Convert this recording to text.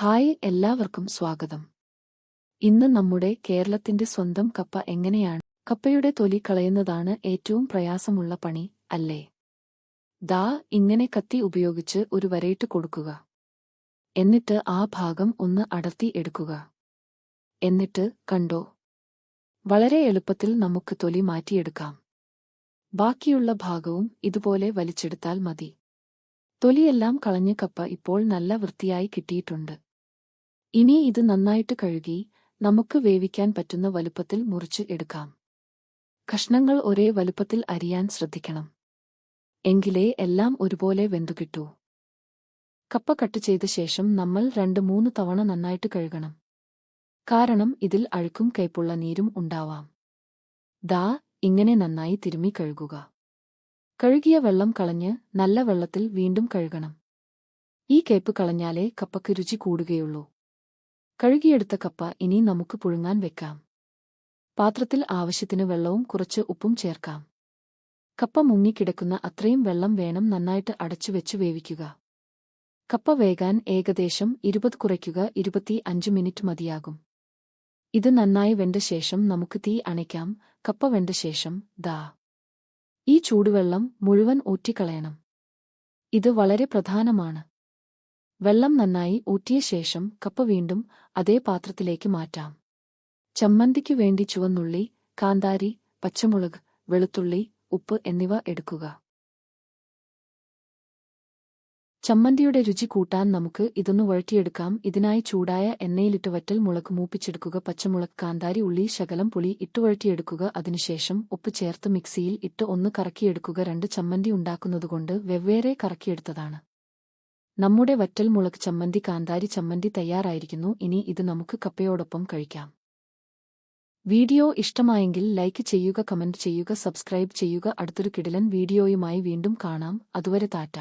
Hi എല്ലാവർക്കും സ്വാഗതം. ഇന്ന് നമ്മുടെ കേരളത്തിന്റെ സ്വന്തം കപ്പ എങ്ങനെയാണ്? കപ്പയുടെ തൊലി കളയുന്നതാണ് ഏറ്റവും പ്രയാസമുള്ള പണി അല്ലേ? ദാ ഇങ്ങനെ കത്തി ഉപയോഗിച്ച് ഒരു വരയിട്ട് കൊടുക്കുക. എന്നിട്ട് ആ ഭാഗം ഒന്ന് അടർത്തി എടുക്കുക. എന്നിട്ട് കണ്ടോ? വളരെ എളുപ്പത്തിൽ നമുക്ക് തൊലി മാറ്റിയെടുക്കാം. ബാക്കിയുള്ള ഭാഗവും ഇതുപോലെ വലിച്ചെടുത്താൽ മതി. തൊലിയെല്ലാം കളഞ്ഞ കപ്പ ഇപ്പോൾ നല്ല വൃത്തിയായി കിട്ടിയിട്ടുണ്ട്. ഇനി ഇത് നന്നായിട്ട് കഴുകി നമുക്ക് വേവിക്കാൻ പറ്റുന്ന വലുപ്പത്തിൽ മുറിച്ച് എടുക്കാം. കഷ്ണങ്ങൾ ഒരേ വലുപ്പത്തിൽ അരിയാൻ ശ്രദ്ധിക്കണം. എങ്കിലേ എല്ലാം ഒരുപോലെ വെന്തു കിട്ടൂ. കപ്പ കട്ട് ചെയ്ത ശേഷം നമ്മൾ രണ്ട് മൂന്ന് തവണ നന്നായിട്ട് കഴുകണം. കാരണം ഇതിൽ അഴുക്കും കയ്പുള്ള നീരും ഉണ്ടാവാം. ദാ ഇങ്ങനെ നന്നായി തിരുമ്മി കഴുകുക. കഴുകിയ വെള്ളം കളഞ്ഞ് നല്ല വെള്ളത്തിൽ വീണ്ടും കഴുകണം. ഈ കേപ്പ് കളഞ്ഞാലേ കപ്പയ്ക്ക് രുചി കൂടുകയുള്ളൂ. കഴുകിയെടുത്ത കപ്പ ഇനി നമുക്ക് പുഴുങ്ങാൻ വെക്കാം. പാത്രത്തിൽ ആവശ്യത്തിന് വെള്ളവും കുറച്ച് ഉപ്പും ചേർക്കാം. കപ്പ മുങ്ങിക്കിടക്കുന്ന അത്രയും വെള്ളം വേണം നന്നായിട്ട് അടച്ചുവെച്ച് വേവിക്കുക. കപ്പ വേകാൻ ഏകദേശം ഇരുപത് കുറയ്ക്കുക ഇരുപത്തി അഞ്ച് മിനിറ്റ് മതിയാകും. ഇത് നന്നായി വെന്ത ശേഷം നമുക്ക് തീ അണയ്ക്കാം. കപ്പ വെന്ത ശേഷം ദാ. ഈ ചൂടുവെള്ളം മുഴുവൻ ഊറ്റിക്കളയണം. ഇത് വളരെ പ്രധാനമാണ്. വെള്ളം നന്നായി ഊറ്റിയ ശേഷം കപ്പ വീണ്ടും അതേ പാത്രത്തിലേക്ക് മാറ്റാം. ചമ്മന്തിക്കു വേണ്ടി ചുവന്നുള്ളി കാന്താരി പച്ചമുളക് വെളുത്തുള്ളി ഉപ്പ് എന്നിവ എടുക്കുക. ചമ്മന്തിയുടെ രുചി കൂട്ടാൻ നമുക്ക് ഇതൊന്നു വഴറ്റിയെടുക്കാം. ഇതിനായി ചൂടായ എണ്ണയിലിട്ട് വറ്റൽ മുളക് മൂപ്പിച്ചെടുക്കുക. പച്ചമുളക് കാന്താരി ഉള്ളി ശകലം പുളി ഇട്ട് വഴറ്റിയെടുക്കുക. അതിനുശേഷം ഉപ്പ് ചേർത്ത് മിക്സിയിൽ ഇട്ട് ഒന്ന് കറക്കിയെടുക്കുക. രണ്ട് ചമ്മന്തി ഉണ്ടാക്കുന്നതുകൊണ്ട് വെവ്വേറെ കറക്കിയെടുത്തതാണ്. നമ്മുടെ വറ്റൽ മുളക് ചമ്മന്തി കാന്താരി ചമ്മന്തി തയ്യാറായിരിക്കുന്നു. ഇനി ഇത് നമുക്ക് കപ്പയോടൊപ്പം കഴിക്കാം. വീഡിയോ ഇഷ്ടമായെങ്കിൽ ലൈക്ക് ചെയ്യുക കമന്റ് ചെയ്യുക സബ്സ്ക്രൈബ് ചെയ്യുക. അടുത്തൊരു കിടിലൻ വീഡിയോയുമായി വീണ്ടും കാണാം. അതുവരെ താറ്റ